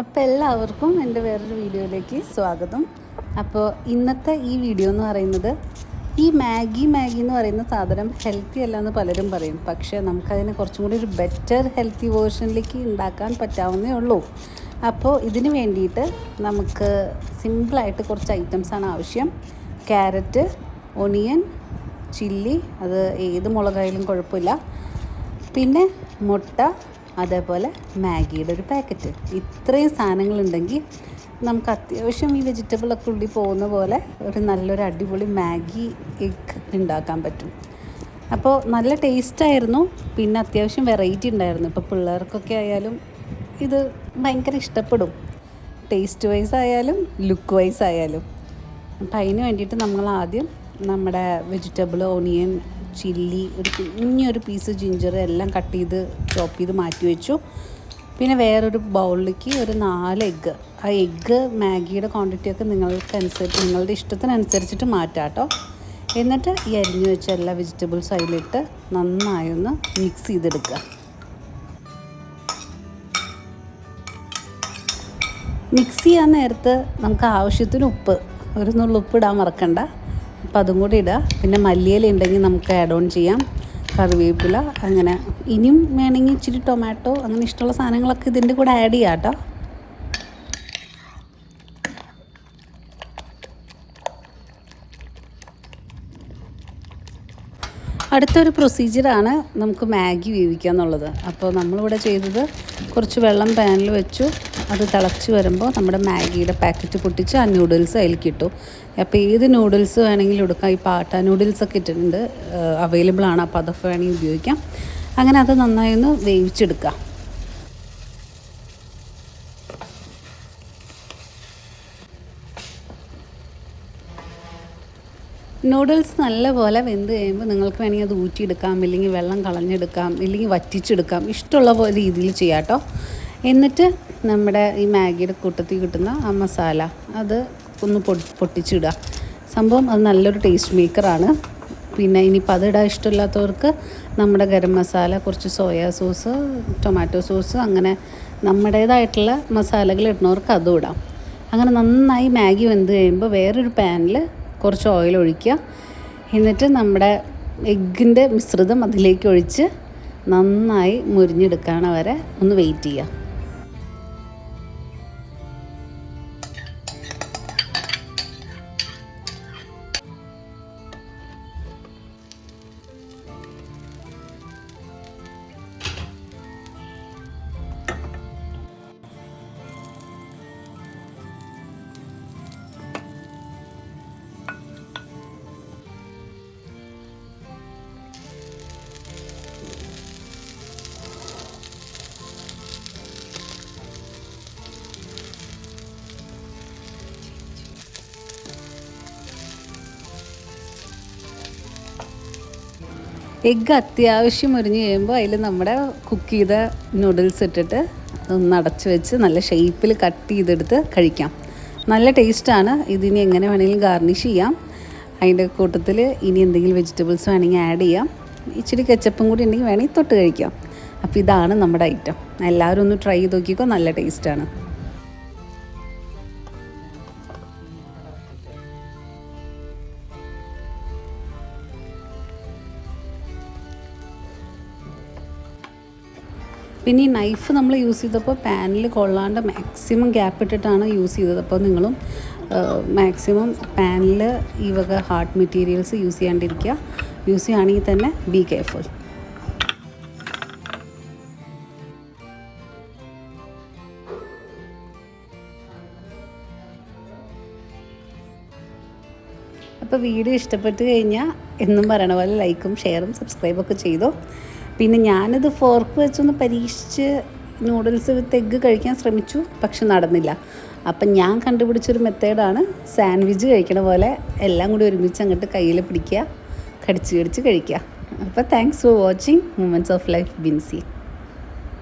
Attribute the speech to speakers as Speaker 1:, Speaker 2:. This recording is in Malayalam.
Speaker 1: അപ്പോൾ എല്ലാവർക്കും എന്റെ വേറൊരു വീഡിയോയിലേക്ക് സ്വാഗതം. അപ്പോൾ ഇന്നത്തെ ഈ വീഡിയോ എന്ന് പറയുന്നത് ഈ മാഗി മാഗി എന്ന് പറയുന്ന സാധനം ഹെൽത്തി അല്ല എന്ന് പലരും പറയും. പക്ഷേ നമുക്കതിനെ കുറച്ചും കൂടി ഒരു ബെറ്റർ ഹെൽത്തി വേർഷനിലേക്ക് ഉണ്ടാക്കാൻ പറ്റാവുന്നേ ഉള്ളൂ. അപ്പോൾ ഇതിന് വേണ്ടിയിട്ട് നമുക്ക് സിമ്പിളായിട്ട് കുറച്ച് ഐറ്റംസാണ് ആവശ്യം. ക്യാരറ്റ് ഒണിയൻ ചില്ലി അത് ഏത് മുളകായാലും കുഴപ്പമില്ല. പിന്നെ മുട്ട അതേപോലെ മാഗിയുടെ ഒരു പാക്കറ്റ്. ഇത്രയും സാധനങ്ങളുണ്ടെങ്കിൽ നമുക്ക് അത്യാവശ്യം ഈ വെജിറ്റബിളൊക്കെ ഉള്ളിൽ പോകുന്ന പോലെ ഒരു നല്ലൊരു അടിപൊളി മാഗി ഉണ്ടാക്കാൻ പറ്റും. അപ്പോൾ നല്ല ടേസ്റ്റായിരുന്നു പിന്നെ അത്യാവശ്യം വെറൈറ്റി ഉണ്ടായിരുന്നു. ഇപ്പോൾ പിള്ളേർക്കൊക്കെ ആയാലും ഇത് ഭയങ്കര ഇഷ്ടപ്പെടും. ടേസ്റ്റ് വൈസ് ആയാലും ലുക്ക് വൈസ് ആയാലും. അപ്പം അതിന് വേണ്ടിയിട്ട് നമ്മൾ ആദ്യം നമ്മുടെ വെജിറ്റബിൾ ഓണിയൻ ചില്ലി ഒരു കുഞ്ഞൊരു പീസ് ജിഞ്ചർ എല്ലാം കട്ട് ചെയ്ത് ചോപ്പ് ചെയ്ത് മാറ്റി വെച്ചു. പിന്നെ വേറൊരു ബൗളിലേക്ക് ഒരു നാല് എഗ്ഗ് ആ എഗ്ഗ് മാഗിയുടെ ക്വാണ്ടിറ്റിയൊക്കെ നിങ്ങൾക്ക് അനുസരിച്ച് നിങ്ങളുടെ ഇഷ്ടത്തിനനുസരിച്ചിട്ട് മാറ്റാം കേട്ടോ. എന്നിട്ട് ഈ അരിഞ്ഞു വെച്ച എല്ലാ വെജിറ്റബിൾസും അതിലിട്ട് നന്നായൊന്ന് മിക്സ് ചെയ്തെടുക്കുക. മിക്സ് ചെയ്യാൻ നേരത്ത് നമുക്ക് ആവശ്യത്തിന് ഉപ്പ്. ഒരു നുള്ളുപ്പ് ഇടാൻ മറക്കണ്ട. അപ്പോൾ അതും കൂടി ഇടുക പിന്നെ മല്ലിയില ഉണ്ടെങ്കിൽ നമുക്ക് ആഡ് ഓൺ ചെയ്യാം. കറിവേപ്പില അങ്ങനെ. ഇനിയും വേണമെങ്കിൽ ഇച്ചിരി ടൊമാറ്റോ അങ്ങനെ ഇഷ്ടമുള്ള സാധനങ്ങളൊക്കെ ഇതിന്റെ കൂടെ ആഡ് ചെയ്യാം കേട്ടോ. അടുത്തൊരു പ്രൊസീജിയറാണ് നമുക്ക് മാഗി വേവിക്കുക എന്നുള്ളത്. അപ്പോൾ നമ്മളിവിടെ ചെയ്തത് കുറച്ച് വെള്ളം പാനിൽ വെച്ചു. അത് തിളച്ച് വരുമ്പോൾ നമ്മുടെ മാഗിയുടെ പാക്കറ്റ് പൊട്ടിച്ച് ആ നൂഡിൽസ് അതിലേക്ക് ഇട്ടു. അപ്പോൾ ഏത് നൂഡിൽസ് വേണമെങ്കിലും എടുക്കാം. ഈ പാട്ട നൂഡിൽസ് ഒക്കെ ഇട്ടിട്ടുണ്ട്. അവൈലബിൾ ആണ്. അപ്പോൾ അതൊക്കെ വേണമെങ്കിൽ ഉപയോഗിക്കാം. അങ്ങനെ അത് നന്നായി ഒന്ന് വേവിച്ചെടുക്കുക നൂഡിൽസ് നല്ലപോലെ വെന്ത് കഴിയുമ്പോൾ നിങ്ങൾക്ക് വേണമെങ്കിൽ അത് ഊറ്റിയെടുക്കാം ഇല്ലെങ്കിൽ വെള്ളം കളഞ്ഞെടുക്കാം ഇല്ലെങ്കിൽ വറ്റിച്ചെടുക്കാം. ഇഷ്ടമുള്ള പോലെ രീതിയിൽ ചെയ്യാം കേട്ടോ എന്നിട്ട് നമ്മുടെ ഈ മാഗിയുടെ കൂട്ടത്തിൽ കിട്ടുന്ന ആ മസാല അത് ഒന്ന് പൊടി പൊട്ടിച്ചിടുക. സംഭവം അത് നല്ലൊരു ടേസ്റ്റ് മേക്കറാണ് പിന്നെ ഇനിയിപ്പോൾ അതിടാൻ ഇഷ്ടമില്ലാത്തവർക്ക് നമ്മുടെ ഗരം മസാല കുറച്ച് സോയാ സോസ് ടൊമാറ്റോ സോസ് അങ്ങനെ നമ്മുടേതായിട്ടുള്ള മസാലകൾ ഇടുന്നവർക്ക് അതും ഇടാം. അങ്ങനെ നന്നായി മാഗി വെന്ത് കഴിയുമ്പോൾ വേറൊരു പാനിൽ കുറച്ച് ഓയിൽ ഒഴിക്കുക. എന്നിട്ട് നമ്മുടെ എഗ്ഗിന്റെ മിശ്രിതം അതിലേക്ക് ഒഴിച്ച് നന്നായി മുരിഞ്ഞെടുക്കണ വരെ ഒന്ന് വെയിറ്റ് ചെയ്യുക. എഗ്ഗ് അത്യാവശ്യം മുരിഞ്ഞ് കഴിയുമ്പോൾ അതിൽ നമ്മുടെ കുക്ക് ചെയ്ത നൂഡിൽസ് ഇട്ടിട്ട് ഒന്ന് അടച്ച് വെച്ച് നല്ല ഷേപ്പിൽ കട്ട് ചെയ്തെടുത്ത് കഴിക്കാം. നല്ല ടേസ്റ്റാണ് ഇതിനി എങ്ങനെ വേണമെങ്കിലും ഗാർണിഷ് ചെയ്യാം. അതിന്റെ കൂട്ടത്തിൽ ഇനി എന്തെങ്കിലും വെജിറ്റബിൾസ് വേണമെങ്കിൽ ആഡ് ചെയ്യാം. ഇച്ചിരി കെച്ചപ്പും കൂടി ഉണ്ടെങ്കിൽ വേണമെങ്കിൽ തൊട്ട് കഴിക്കാം. അപ്പോൾ ഇതാണ് നമ്മുടെ ഐറ്റം എല്ലാവരും ഒന്ന് ട്രൈ ചെയ്ത് നോക്കിക്കോ. നല്ല ടേസ്റ്റാണ് പിന്നെ ഈ നൈഫ് നമ്മൾ യൂസ് ചെയ്തപ്പോൾ പാനിൽ കൊള്ളാണ്ട് മാക്സിമം ഗ്യാപ്പ് ഇട്ടിട്ടാണ് യൂസ് ചെയ്തത്. അപ്പോൾ നിങ്ങളും മാക്സിമം പാനിൽ ഈ വക ഹാർഡ് മെറ്റീരിയൽസ് യൂസ് ചെയ്യാണ്ടിരിക്കുക. യൂസ് ചെയ്യുകയാണെങ്കിൽ തന്നെ ബി കെയർഫുൾ അപ്പോൾ വീഡിയോ ഇഷ്ടപ്പെട്ട് കഴിഞ്ഞാൽ എന്നും പറയണ പോലെ ലൈക്കും ഷെയറും സബ്സ്ക്രൈബൊക്കെ ചെയ്തോ. പിന്നെ ഞാനത് ഫോർക്ക് വെച്ചൊന്ന് പരീക്ഷിച്ച് നൂഡിൽസ് വിത്ത് എഗ്ഗ് കഴിക്കാൻ ശ്രമിച്ചു പക്ഷെ നടന്നില്ല. അപ്പം ഞാൻ കണ്ടുപിടിച്ചൊരു മെത്തേഡാണ് സാൻഡ്വിച്ച് കഴിക്കണ പോലെ എല്ലാം കൂടി ഒരുമിച്ച് അങ്ങോട്ട് കയ്യിൽ പിടിക്കുക കടിച്ച് കടിച്ച് കഴിക്കുക. അപ്പോൾ thanks for watching moments of life Binsy